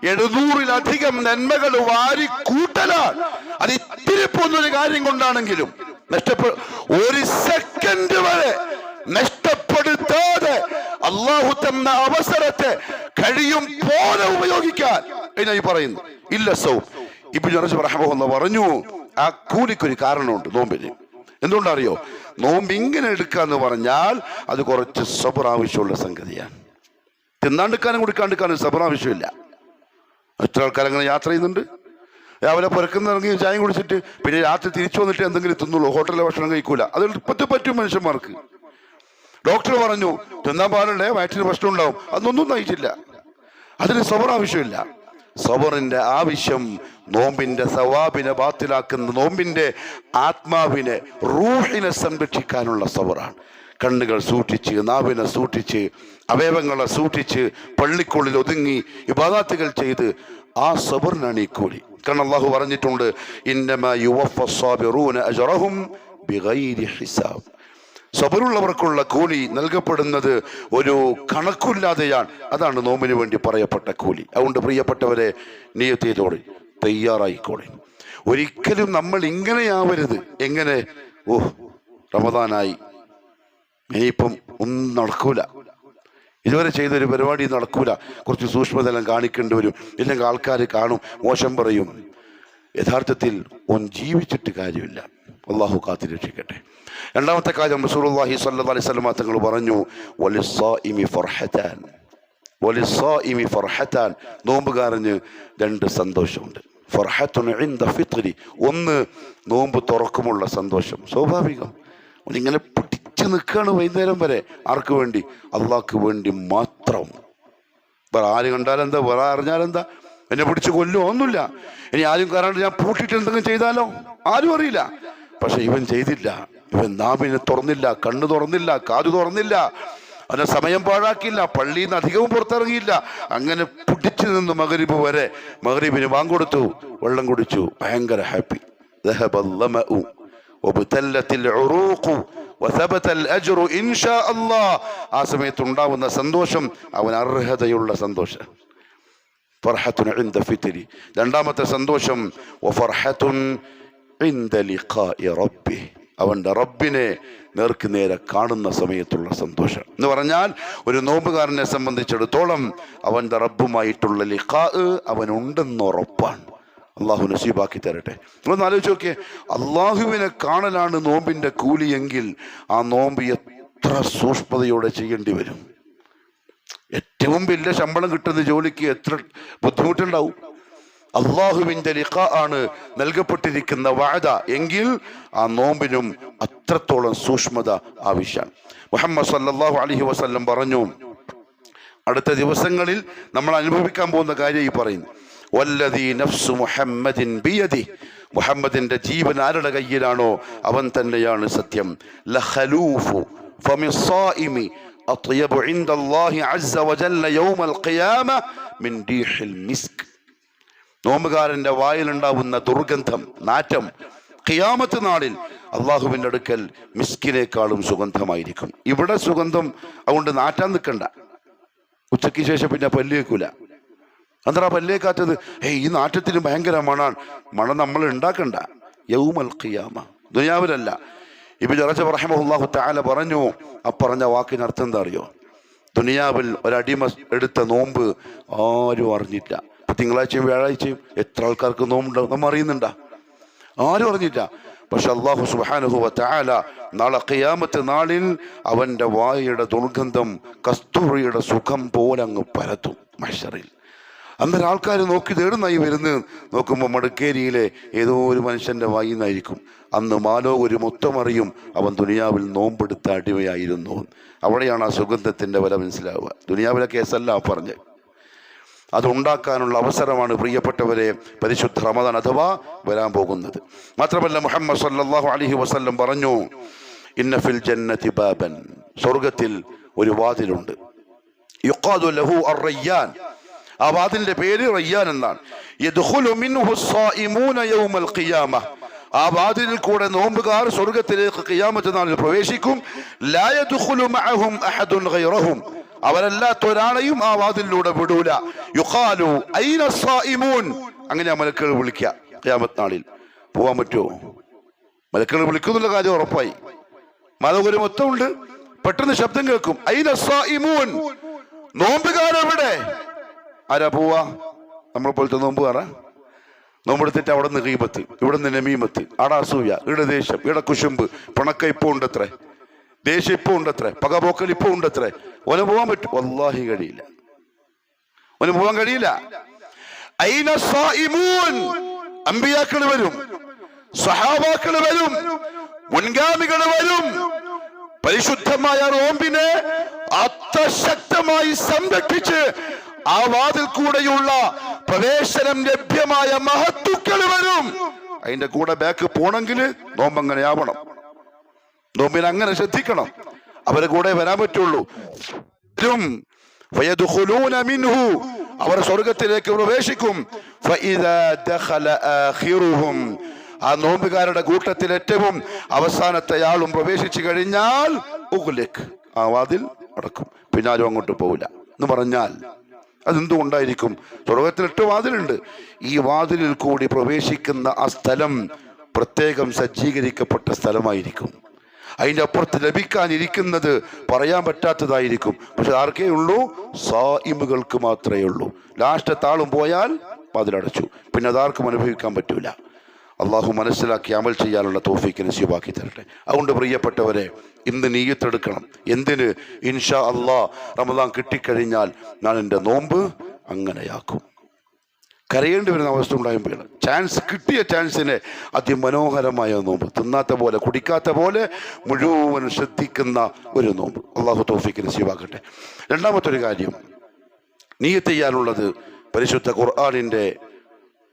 എഴുന്നൂറിലധികം നന്മകൾ വാരി കൂട്ടലാണ്. അത് ഇത്തിരി പോകുന്നൊരു കാര്യം കൊണ്ടാണെങ്കിലും നഷ്ടപ്പെ ഒരു സെക്കൻഡ് വരെ നഷ്ടപ്പെടുത്താതെ അള്ളാഹു തന്ന അവസരത്തെ കഴിയും പോലെ ഉപയോഗിക്കാൻ ഈ പറയുന്നു. ഇല്ല സൗ. ജനസ് റഹ്മഹുല്ല പറഞ്ഞു ആ കൂലിക്കൊരു കാരണമുണ്ട് നോമ്പിന്. എന്തുകൊണ്ടറിയോ? നോമ്പ് ഇങ്ങനെ എടുക്കാന്ന് പറഞ്ഞാൽ അത് കുറച്ച് സബർ ആവശ്യമുള്ള സംഗതിയാണ്. തിന്നാണ്ടിക്കാനും കുടിക്കാണ്ടിക്കാനും സബർ ആവശ്യമില്ല. എത്ര ആൾക്കാർ അങ്ങനെ യാത്ര ചെയ്യുന്നുണ്ട്? രാവിലെ പുരക്കുന്ന ഇറങ്ങി ചായം കുടിച്ചിട്ട് പിന്നെ രാത്രി തിരിച്ചു വന്നിട്ട് എന്തെങ്കിലും തിന്നുള്ളൂ ഹോട്ടലിലെ ഭക്ഷണം കഴിക്കൂല. അത് എളുപ്പത്തിൽ പറ്റും മനുഷ്യന്മാർക്ക്. ഡോക്ടർ പറഞ്ഞു തിന്നാൻ പാടുണ്ടേ വയറ്റിന് പ്രശ്നം ഉണ്ടാവും അതൊന്നും നയിച്ചില്ല. അതിന് സബർ ആവശ്യമില്ല. സബറിന്റെ ആവശ്യം നോമ്പിന്റെ സവാബിനെ ബാത്തിലാക്കുന്ന നോമ്പിന്റെ ആത്മാവിനെ റൂഹിനെ സംരക്ഷിക്കാനുള്ള സബറാണ്. കണ്ണുകൾ സൂക്ഷിച്ച് നാവിനെ സൂക്ഷിച്ച് അവയവങ്ങളെ സൂക്ഷിച്ച് പള്ളിക്കുള്ളിൽ ഒതുങ്ങി ഇബാദാത്തുകൾ ചെയ്ത് ആ സബറിനാണ് ഈ കൂലി. കാരണം അള്ളാഹു പറഞ്ഞിട്ടുണ്ട് ഇന്നമ യുവഫ സ്വാബിറൂന അജറഹും ബിഗൈരി ഹിസാബ്. സബറുള്ളവർക്കുള്ള കൂലി നൽകപ്പെടുന്നത് ഒരു കണക്കില്ലാതെയാണ് അതാണ് നോമിന് വേണ്ടി പറയപ്പെട്ട കൂലി. അതുകൊണ്ട് പ്രിയപ്പെട്ടവരെ നിയത്തിയതോടെ തയ്യാറായിക്കോളെ. ഒരിക്കലും നമ്മൾ ഇങ്ങനെയാവരുത്. എങ്ങനെ? ഓ റമദാനായി. ഇനിയിപ്പം ഒന്നും നടക്കൂല. ഇതുവരെ ചെയ്തൊരു പരിപാടി നടക്കൂല. കുറച്ച് സൂക്ഷ്മതലം കാണിക്കേണ്ടി വരും. ഇല്ലെങ്കിൽ ആൾക്കാർ കാണും മോശം പറയും. യഥാർത്ഥത്തിൽ ഓൻ ജീവിച്ചിട്ട് കാര്യമില്ല. അള്ളാഹു കാത്തി രക്ഷിക്കട്ടെ. രണ്ടാമത്തെ കാര്യം റസൂലുള്ളാഹി അലൈഹി വസല്ലം തങ്ങൾ പറഞ്ഞു വലിസ്സായിമി ഫർഹത്താൻ. രണ്ട് സന്തോഷമുണ്ട്. ഫർഹത്തുൻ ഒന്ന് നോമ്പ് തുറക്കുമുള്ള സന്തോഷം. സ്വാഭാവികം. ഇങ്ങനെ പിടിച്ചു നിൽക്കുകയാണ് വൈകുന്നേരം വരെ. ആർക്ക് വേണ്ടി? അള്ളാഹ്ക്ക് വേണ്ടി മാത്രം. വേറെ ആര് കണ്ടാലെന്താ? വേറെ അറിഞ്ഞാലെന്താ? എന്നെ പിടിച്ച് കൊല്ലോ ഒന്നുമില്ല. ഇനി ആരും കാരണം ഞാൻ പൂട്ടിയിട്ട് എന്തെങ്കിലും ചെയ്താലോ? ആരും അറിയില്ല. പക്ഷെ ഇവൻ ചെയ്തില്ല. ഇവൻ നാവിനെ തുറന്നില്ല കണ്ണ് തുറന്നില്ല കാതു തുറന്നില്ല. അവനെ സമയം പാഴാക്കിയില്ല പള്ളിയിൽ നിന്ന് അധികവും പുറത്തിറങ്ങിയില്ല. അങ്ങനെ പിടിച്ചു നിന്ന് മകരീബ് വരെ മകരീബിന് വാങ്കൊടുത്തു വെള്ളം കുടിച്ചു. ഭയങ്കര ഹാപ്പി. ആ സമയത്ത് ഉണ്ടാവുന്ന സന്തോഷം അവൻ അർഹതയുള്ള സന്തോഷം. ഫർഹത്തുൻ ഇൻദ ഫിത്രി രണ്ടാമത്തെ സന്തോഷം വ ഫർഹത്തുൻ ഇൻദ ലിഖാഇ റബ്ബി അവന്റെ റബ്ബിനെ നേർക്ക് നേരെ കാണുന്ന സമയത്തുള്ള സന്തോഷം. എന്ന് പറഞ്ഞാൽ ഒരു നോമ്പുകാരനെ സംബന്ധിച്ചിടത്തോളം അവന്റെ റബ്ബുമായിട്ടുള്ള ലിഖാ അവനുണ്ടെന്ന് ഉറപ്പാണ്. അള്ളാഹു നസീബാക്കി തരട്ടെ. നിങ്ങളൊന്ന് ആലോചിച്ച് നോക്കിയേ അള്ളാഹുവിനെ കാണലാണ് നോമ്പിന്റെ കൂലിയെങ്കിൽ ആ നോമ്പ് എത്ര സൂക്ഷ്മതയോടെ ചെയ്യേണ്ടി വരും. ഏറ്റവും വലിയ ശമ്പളം കിട്ടുന്ന ജോലിക്ക് എത്ര ബുദ്ധിമുട്ടുണ്ടാവും? അള്ളാഹുവിന്റെ ലിഖ ആണ് നൽകപ്പെട്ടിരിക്കുന്ന വാഴ എങ്കിൽ ആ നോമ്പിനും അത്രത്തോളം സൂക്ഷ്മത ആവശ്യമാണ് മുഹമ്മദ് സല്ലാഹു അലഹി വസ്ല്ലം പറഞ്ഞു അടുത്ത ദിവസങ്ങളിൽ നമ്മൾ അനുഭവിക്കാൻ പോകുന്ന കാര്യം ഈ പറയുന്നു. വല്ലദീ നഫ്സു മുഹമ്മദിൻ ബിയതി മുഹമ്മദിന്റെ ജീവൻ ആരുടെ കയ്യിലാണോ അവൻ തന്നെയാണ് സത്യം. ലഹലൂഫു أطيب عند الله عز وجل يوم القيامة من ريح المسك നോമ്പുകാരന്റെ വായിലുണ്ടാവുന്ന ദുർഗന്ധം നാറ്റം ഖിയാമത്ത് നാളിൽ അള്ളാഹുവിൻ്റെ അടുക്കൽ മിസ്കിനേക്കാളും സുഗന്ധമായിരിക്കും ഇവിടെ സുഗന്ധം അതുകൊണ്ട് നാറ്റാൻ നിൽക്കണ്ട ഉച്ചയ്ക്ക് ശേഷം പിന്നെ പല്ല് വെക്കൂല എന്താ പല്ലേക്കാത്തത് ഏയ് ഈ നാറ്റത്തിന് ഭയങ്കര മണാണ് മണം നമ്മൾ ഉണ്ടാക്കണ്ട യൗമൽ ഖിയാമ ദുനിയാവിലല്ല ഇബ് റജബ് റഹ്മഹുല്ലാഹു താല പറഞ്ഞു. ആ പറഞ്ഞ വാക്കിന് അർത്ഥം എന്താ അറിയോ? ദുനിയാവിൽ ഒരടിമ എടുത്ത നോമ്പ് ആരും അറിഞ്ഞില്ല. ഇപ്പൊ തിങ്കളാഴ്ചയും വ്യാഴാഴ്ചയും എത്ര ആൾക്കാർക്ക് നോമ്പുണ്ടാവും നമ്മൾ അറിയുന്നുണ്ട? ആരും അറിഞ്ഞില്ല. പക്ഷെ അള്ളാഹു സുബാനുഹു താല നാളെ കയ്യാമത്തെ നാളിൽ അവന്റെ വായയുടെ ദുർഗന്ധം കസ്തൂറിയുടെ സുഖം പോലെ അങ്ങ് പരത്തും. മഷറിൽ അന്നേരം ആൾക്കാർ നോക്കി തേടുന്നായി വരുന്നത്. നോക്കുമ്പോൾ മടക്കേരിയിലെ ഏതോ ഒരു മനുഷ്യന്റെ വായിന്നായിരിക്കും അന്ന് മാലോ ഒരു മൊത്തമറിയും അവൻ ദുനിയാവിൽ നോമ്പെടുത്ത അടിമയായിരുന്നു. അവിടെയാണ് ആ സുഗന്ധത്തിന്റെ വില മനസ്സിലാവുക. ദുനിയാവിലെ കേസല്ല പറഞ്ഞ്. അതുണ്ടാക്കാനുള്ള അവസരമാണ് പ്രിയപ്പെട്ടവരെ പരിശുദ്ധ റമദാൻ അഥവാ വരാൻ പോകുന്നത്. മാത്രമല്ല മുഹമ്മദ് സല്ലാഹു അലഹി വസല്ലം പറഞ്ഞു ഇന്നഫിൽ ജന്നതി ബാബൻ. സ്വർഗത്തിൽ ഒരു വാതിലുണ്ട്. യുക്കാദു ലഹു അർ-റയ്യാൻ ആ വാതിലിന്റെ പേര് റയ്യാൻ എന്നാണ്. ആ വാതിലിൽ കൂടെ നോമ്പുകാർ സ്വർഗത്തിലേക്ക് ഖിയാമത്ത് നാളിൽ പ്രവേശിക്കും. അവരല്ലാത്ത ഒരാളെയും ആ വാതിലിലൂടെ വിടൂല. യുഖാലു അങ്ങനെ ആ മലക്കുകൾ വിളിക്കുക ഖിയാമത്ത് നാളിൽ. പോവാൻ പറ്റുമോ? മലക്കുകൾ വിളിക്കുന്നുള്ള കാര്യം ഉറപ്പായി. മതകുരു മൊത്തമുണ്ട്. പെട്ടെന്ന് ശബ്ദം കേൾക്കും. നോമ്പുകാരെവിടെ? ആരാ പോവാ? നമ്മളെ പോലത്തെ നോമ്പ് കാറ നോമ്പെടുത്തിട്ട് അവിടെ നിന്ന് ഹീമത്ത് ഇവിടെ നിന്ന് നമീമത്ത് ആടെ അസൂയ ഇവിടെ ദേഷ്യം ഇവിടെ കുശുമ്പ് പിണക്ക ഇപ്പൊ ഉണ്ടത്രേ. ദേഷ്യം ഇപ്പൊ ഉണ്ടത്രേ പകപോക്കൽ ഇപ്പൊ ഉണ്ടത്രേ. ഓന് പോവാൻ പറ്റും. വല്ലാഹി കഴിയില്ല. ഓന് പോവാൻ കഴിയില്ല. അമ്പിയാക്കൾ വരും. സഹാബാക്കൾ വരും. മുൻഗാമികൾ വരും. പരിശുദ്ധമായ റോമ്പിനെ അത്രശക്തമായി സംരക്ഷിച്ച് ആ വാതിൽ കൂടെയുള്ള പ്രവേശനം ലഭ്യമായ മഹത്തുക്കൾ വരും. അതിന്റെ കൂടെ ബാക്ക് പോണെങ്കിൽ നോമ്പ് അങ്ങനെ ആവണം. നോമ്പിനെ അങ്ങനെ ശ്രദ്ധിക്കണം. അവരെ കൂടെ വരാൻ പറ്റുള്ളൂ. അവർ സ്വർഗത്തിലേക്ക് പ്രവേശിക്കും. ആ നോമ്പുകാരുടെ കൂട്ടത്തിൽ ഏറ്റവും അവസാനത്തെ ആളും പ്രവേശിച്ചു കഴിഞ്ഞാൽ. ആ വാതിൽ അടക്കും. പിന്നാലും അങ്ങോട്ട് പോവില്ല. എന്ന് പറഞ്ഞാൽ അതെന്തുകൊണ്ടായിരിക്കും? സ്വർഗത്തിൽ എട്ട് വാതിലുണ്ട്. ഈ വാതിലിൽ കൂടി പ്രവേശിക്കുന്ന ആ സ്ഥലം പ്രത്യേകം സജ്ജീകരിക്കപ്പെട്ട സ്ഥലമായിരിക്കും. അതിന്റെ അപ്പുറത്ത് ലഭിക്കാനിരിക്കുന്നത് പറയാൻ പറ്റാത്തതായിരിക്കും. പക്ഷെ ആർക്കേ ഉള്ളൂ? സായിമുകൾക്ക് മാത്രമേ ഉള്ളൂ. ലാസ്റ്റ് താളും പോയാൽ വാതിലടച്ചു. പിന്നെ അതാർക്കും അനുഭവിക്കാൻ പറ്റൂല. അള്ളാഹു മനസ്സിലാക്കി അമൽ ചെയ്യാനുള്ള തോഫിക്ക് നിശ്ചയമാക്കി തരട്ടെ. അതുകൊണ്ട് പ്രിയപ്പെട്ടവരെ ഇന്ന് നീയത്തെടുക്കണം എന്തിന്? ഇൻഷാ അള്ളാ റമദാൻ കിട്ടിക്കഴിഞ്ഞാൽ ഞാൻ എന്റെ നോമ്പ് അങ്ങനെയാക്കും. കരയേണ്ടി വരുന്ന അവസ്ഥ ഉണ്ടായപ്പോൾ ചാൻസ് കിട്ടിയ ചാൻസിനെ അതിമനോഹരമായ നോമ്പ്. തിന്നാത്ത പോലെ കുടിക്കാത്ത പോലെ മുഴുവൻ ശ്രദ്ധിക്കുന്ന ഒരു നോമ്പ്. അള്ളാഹു തോഫിക്ക് നിശ്ചയമാക്കട്ടെ രണ്ടാമത്തെ ഒരു കാര്യം നീയത്ത് ചെയ്യാനുള്ളത് പരിശുദ്ധ ഖുർആാനിന്റെ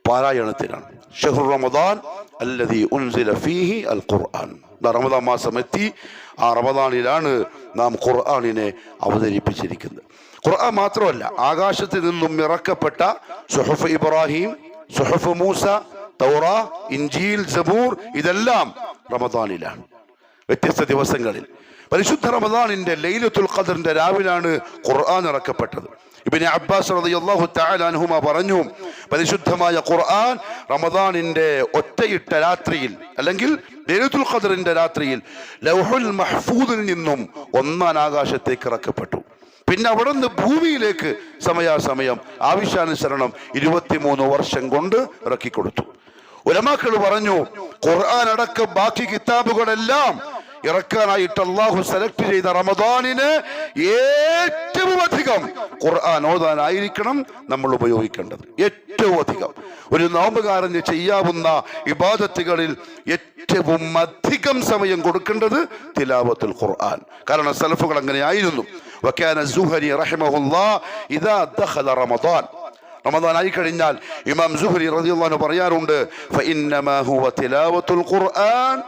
പാരായണത്തിനാണ്. ഷെഹുർ റമദാൻ അല്ലതി ഉൻസില ഫീഹി അൽ ഖുർആൻ റമദാൻ മാസം എത്തി ആ റമദാനിലാണ് നാം ഖുർആാനിനെ അവതരിപ്പിച്ചിരിക്കുന്നത്. ഖുർആൻ മാത്രമല്ല ആകാശത്തിൽ നിന്നും ഇറക്കപ്പെട്ട സുഹഫ് ഇബ്രാഹിം സുഹഫ് മൂസ തൗറ ഇഞ്ചീൽ സബൂർ ഇതെല്ലാം റമദാനിലാണ്. വ്യത്യസ്ത ദിവസങ്ങളിൽ. പരിശുദ്ധ റമദാനിന്റെ ലൈലത്തുൽ ഖദറിന്റെ രാവിലാണ് ഖുർആൻ ഇറക്കപ്പെട്ടത്. ഇബിന് അബ്ബാസ് റളിയല്ലാഹു തആല അൻഹുമ പറഞ്ഞു പരിശുദ്ധമായ ഖുർആൻ റമദാനിന്റെ ഒറ്റയിട്ട രാത്രിയിൽ അല്ലെങ്കിൽ ലൈലത്തുൽ ഖദറിന്റെ രാത്രിയിൽ ലൗഹുൽ മഹ്ഫൂദിൽ നിന്നും ഒന്നാം ആകാശത്തേക്ക് ഇറക്കപ്പെട്ടു. പിന്നെ അവിടെ നിന്ന് ഭൂമിയിലേക്ക് സമയാസമയം ആവശ്യാനുസരണം ഇരുപത്തിമൂന്ന് വർഷം കൊണ്ട് ഇറക്കിക്കൊടുത്തു. ഉലമാക്കൾ പറഞ്ഞു ഖുർആൻ അടക്കം ബാക്കി കിതാബുകളെല്ലാം ഇറക്കാനായിട്ട് അള്ളാഹു സെലക്ട് ചെയ്ത റമദാനിന് ഏറ്റവും അധികം ഖുർആൻ ഓതാനായിരിക്കണം നമ്മൾ ഉപയോഗിക്കേണ്ടത്. ഏറ്റവും അധികം. ഒരു നോമ്പുകാരന് ചെയ്യാവുന്ന ഇബാദത്തുകളിൽ ഏറ്റവും അധികം സമയം കൊടുക്കേണ്ടത് തിലാവത്തുൽ ഖുർആൻ. കാരണം സലഫുകൾ ദഖല റമദാൻ. റമദാൻ ആയി കഴിഞ്ഞാൽ ഇമാം സുഹരി പറയാറുണ്ട് ഫഇന്നമാ ഹുവ തിലാവത്തുൽ ഖുർആൻ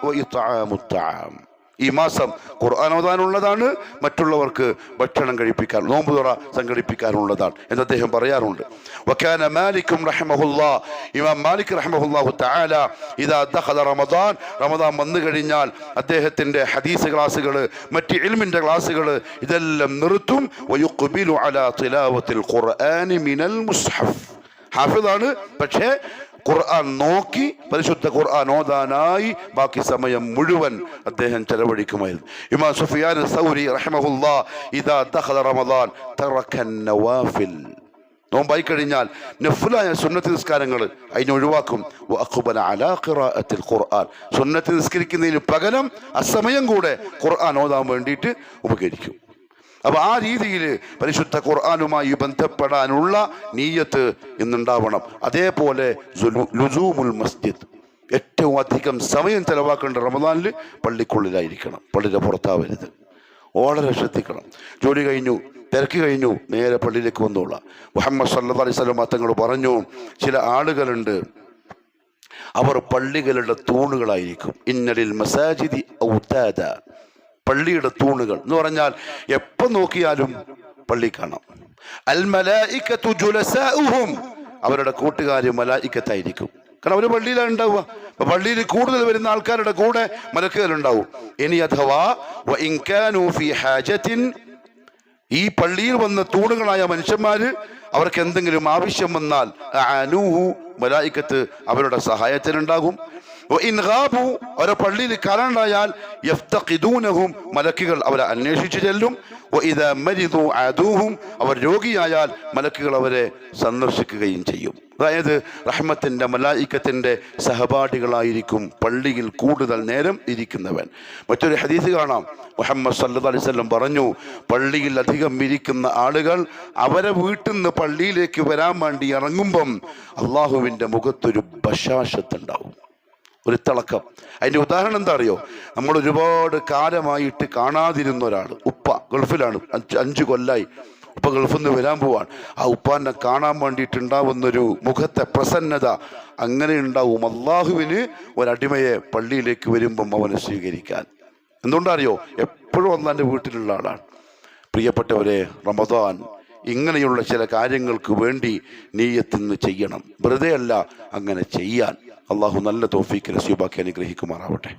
തആം. ഈ മാസം ഖുർആൻ ഓതാനുള്ളതാണ് മറ്റുള്ളവർക്ക് ഭക്ഷണം കഴിപ്പിക്കാൻ നോമ്പ് തുറ സംഘടിപ്പിക്കാനുള്ളതാണ് എന്ന് അദ്ദേഹം പറയാറുണ്ട്. മാലിക് തആല ഇദാ റമദാൻ. റമദാൻ വന്നു കഴിഞ്ഞാൽ അദ്ദേഹത്തിന്റെ ഹദീസ് ക്ലാസ്സുകൾ മറ്റ് ഇൽമിന്റെ ക്ലാസ്സുകൾ ഇതെല്ലാം നിർത്തും. ഖുർആനി മിനൽ മുസ്ഹഫ്. ഹാഫിദാണ് പക്ഷേ ഖുർആൻ നോക്കി പരിശുദ്ധ ഖുർആൻ ഓതാനായി ബാക്കി സമയം മുഴുവൻ അദ്ദേഹം ചെലവഴിക്കുമായിരുന്നു. ഇമാം സുഫിയാൻ സൗരി റഹ്മഹുല്ലാ ഇദാ ദഖല റമദാൻ തറക്കൻ നവാഫിൽ. നോമ്പായി കഴിഞ്ഞാൽ നഫുലായ സുന്നത്ത് നിസ്കാരങ്ങൾ അതിനെ ഒഴിവാക്കും. അലാ ഖിറാഅത്തിൽ ഖുർആൻ. സുന്നത്ത് നിസ്കരിക്കുന്നതിന് പകരം അസമയം കൂടെ ഖുർആൻ ഓതാൻ വേണ്ടിയിട്ട് ഉപകരിക്കും. അപ്പൊ ആ രീതിയിൽ പരിശുദ്ധ ഖുർആാനുമായി ബന്ധപ്പെടാനുള്ള നീയത്ത് ഇന്നുണ്ടാവണം. അതേപോലെ ലുസൂമുൽ മസ്ജിദ്. ഏറ്റവും അധികം സമയം ചെലവാക്കേണ്ട റമദാനിൽ പള്ളിക്കുള്ളിലായിരിക്കണം. പള്ളിയുടെ പുറത്താവരുത്. വളരെ ശ്രദ്ധിക്കണം. ജോലി കഴിഞ്ഞു തിരക്ക് കഴിഞ്ഞു നേരെ പള്ളിയിലേക്ക് വന്നോളാം. മുഹമ്മദ് സല്ലാ അലൈഹി സ്വലം തങ്ങൾ പറഞ്ഞു ചില ആളുകളുണ്ട് അവർ പള്ളികളുടെ തൂണുകളായിരിക്കും. ഇന്നലിൽ മസാജിദി ഔതാദ. പള്ളിയുടെ തൂണുകൾ എന്ന് പറഞ്ഞാൽ എപ്പോൾ നോക്കിയാലും പള്ളി കാണാം. അവരുടെ കൂട്ടുകാർ മലായിക്കത്തായിരിക്കും. കാരണം അവർ പള്ളിയിലാണ് ഉണ്ടാവുക. അപ്പൊ പള്ളിയിൽ കൂടുതൽ വരുന്ന ആൾക്കാരുടെ കൂടെ മലക്കുകൾ ഉണ്ടാവും ഇനി അഥവാ ഈ പള്ളിയിൽ വന്ന തൂണുകളായ മനുഷ്യന്മാര് അവർക്ക് എന്തെങ്കിലും ആവശ്യം വന്നാൽ മലായിക്കത്ത് അവരുടെ സഹായത്തിനുണ്ടാകും. വ ഇൻ ഗാബു അവരെ പള്ളിയിൽ കാണാണ്ടായാൽ യഫ്തഖിദൂനഹും മലക്കുകൾ അവരെ അന്വേഷിച്ചു ചെല്ലും. വ മരിതു അതൂഹും അവർ രോഗിയായാൽ മലക്കുകൾ അവരെ സന്ദർശിക്കുകയും ചെയ്യും. അതായത് റഹ്മത്തിന്റെ മലായിക്കത്തിന്റെ സഹപാഠികളായിരിക്കും പള്ളിയിൽ കൂടുതൽ നേരം ഇരിക്കുന്നവൻ. മറ്റൊരു ഹദീസ് കാണാം. മുഹമ്മദ് സല്ലു അലൈഹി വസല്ലം പറഞ്ഞു പള്ളിയിൽ അധികം ഇരിക്കുന്ന ആളുകൾ അവരെ വീട്ടിൽ നിന്ന് പള്ളിയിലേക്ക് വരാൻ വേണ്ടി ഇറങ്ങുമ്പം അള്ളാഹുവിന്റെ മുഖത്തൊരു ബഷാശത്തുണ്ടാവും ഒരു തിളക്കം. അതിന്റെ ഉദാഹരണം എന്താ അറിയോ? നമ്മൾ ഒരുപാട് കാലമായിട്ട് കാണാതിരുന്ന ഒരാൾ ഉപ്പ ഗൾഫിലാണ്. അഞ്ച് കൊല്ലായി. ഉപ്പ ഗൾഫിൽ നിന്ന് വരാൻ പോവാണ്. ആ ഉപ്പാനെ കാണാൻ വേണ്ടിയിട്ടുണ്ടാവുന്നൊരു മുഖത്തെ പ്രസന്നത അങ്ങനെ ഉണ്ടാവും. അള്ളാഹുവിന് ഒരടിമയെ പള്ളിയിലേക്ക് വരുമ്പം അവനെ സ്വീകരിക്കാൻ. എന്തുകൊണ്ടറിയോ? എപ്പോഴും അള്ളാന്റെ വീട്ടിലുള്ള ആളാണ്. പ്രിയപ്പെട്ടവരെ റമദാൻ ഇങ്ങനെയുള്ള ചില കാര്യങ്ങൾക്ക് വേണ്ടി നീയത്തിന്ന് ചെയ്യണം. വെറുതെ അല്ല അങ്ങനെ ചെയ്യാൻ. അള്ളാഹു നല്ല തോഫീക്ക് നസീബാക്കി അനുഗ്രഹിക്കുമാറാവട്ടെ.